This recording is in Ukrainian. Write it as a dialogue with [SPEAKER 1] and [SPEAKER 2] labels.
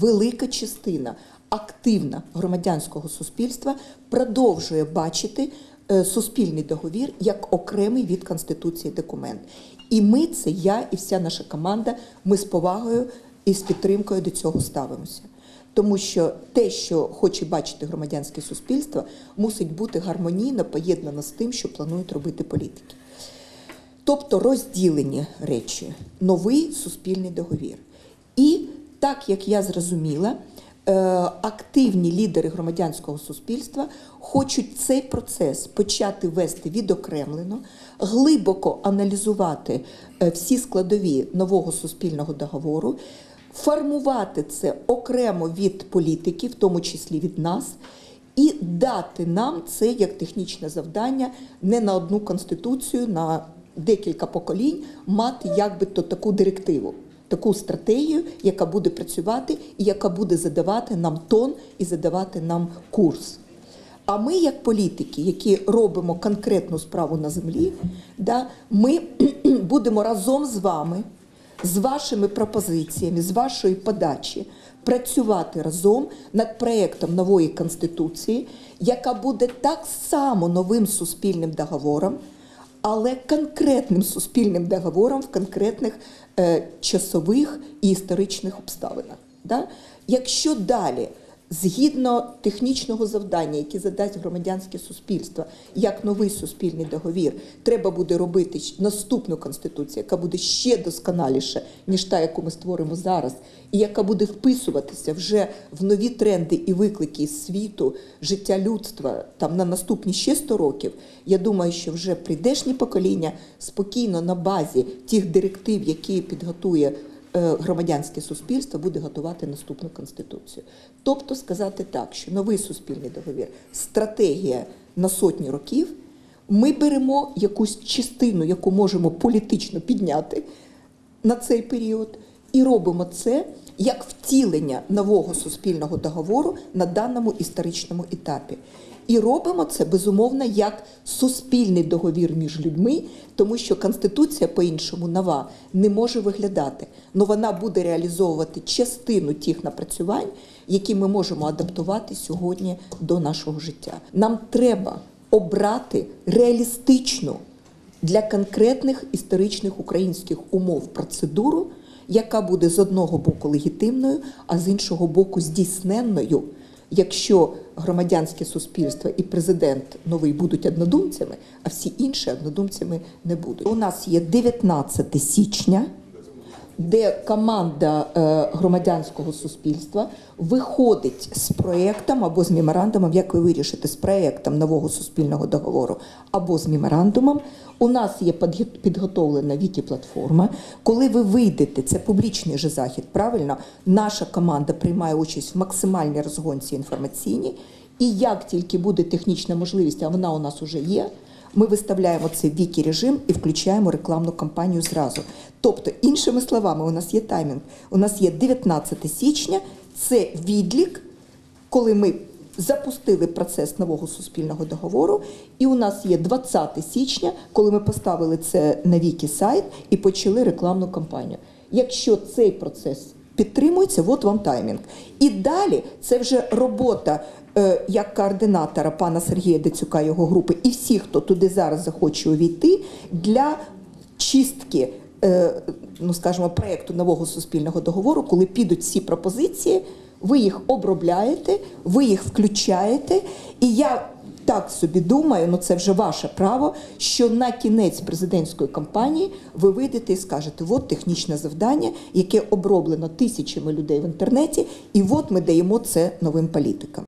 [SPEAKER 1] велика частина активна громадянського суспільства продовжує бачити е, суспільний договір як окремий від Конституції документ. І ми це, я і вся наша команда, ми з повагою і з підтримкою до цього ставимося. Тому що те, що хоче бачити громадянське суспільство, мусить бути гармонійно поєднано з тим, що планують робити політики. Тобто розділені речі, новий суспільний договір. Так як я зрозуміла, е, активні лідери громадянського суспільства хочуть цей процес почати вести відокремлено, глибоко аналізувати е, всі складові нового суспільного договору, формувати це окремо від політики, в тому числі від нас, і дати нам це як технічне завдання не на одну конституцію, на декілька поколінь, мати якби то таку директиву, таку стратегію, яка буде працювати і яка буде задавати нам тон і задавати нам курс. А ми, як політики, які робимо конкретну справу на землі, да, ми будемо разом з вами, з вашими пропозиціями, з вашої подачі працювати разом над проєктом нової конституції, яка буде так само новим суспільним договором, але конкретним суспільним договором в конкретних е, часових і історичних обставинах. Якщо далі, згідно технічного завдання, яке задасть громадянське суспільство, як новий суспільний договір, треба буде робити наступну конституцію, яка буде ще досконаліша, ніж та, яку ми створимо зараз, і яка буде вписуватися вже в нові тренди і виклики світу, життя людства там на наступні ще 100 років. Я думаю, що вже прийдешнє покоління спокійно на базі тих директив, які підготує громадянське суспільство, буде готувати наступну конституцію. Тобто сказати так, що новий суспільний договір, стратегія на сотні років. Ми беремо якусь частину, яку можемо політично підняти на цей період, і робимо це як втілення нового суспільного договору на даному історичному етапі. І робимо це безумовно як суспільний договір між людьми, тому що конституція по-іншому нова не може виглядати. але вона буде реалізовувати частину тих напрацювань, які ми можемо адаптувати сьогодні до нашого життя. Нам треба обрати реалістичну для конкретних історичних українських умов процедуру, яка буде з одного боку легітимною, а з іншого боку здійсненною, якщо громадянське суспільство і президент новий будуть однодумцями, а всі інші однодумцями не будуть. У нас є 19 січня де команда е, громадянського суспільства виходить з проєктом або з меморандумом, як ви вирішите, з проєктом нового суспільного договору або з меморандумом. У нас є підготовлена вікі-платформа. Коли ви вийдете, це публічний же захід, правильно? Наша команда приймає участь в максимальній розгонці інформаційній. І як тільки буде технічна можливість, а вона у нас вже є, ми виставляємо це в вікі режим і включаємо рекламну кампанію зразу. Тобто, іншими словами, у нас є таймінг. У нас є 19 січня, це відлік, коли ми запустили процес нового суспільного договору, і у нас є 20 січня, коли ми поставили це на вікі сайт і почали рекламну кампанію. Якщо цей процес підтримується, от вам таймінг. І далі це вже робота е, як координатора пана Сергія Децюка, його групи, і всіх, хто туди зараз захоче увійти, для чистки, е, ну скажімо, проєкту нового суспільного договору, коли підуть всі пропозиції, ви їх обробляєте, ви їх включаєте. І я так собі думаю, ну це вже ваше право, що на кінець президентської кампанії ви вийдете і скажете, от технічне завдання, яке оброблено тисячами людей в інтернеті, і от ми даємо це новим політикам.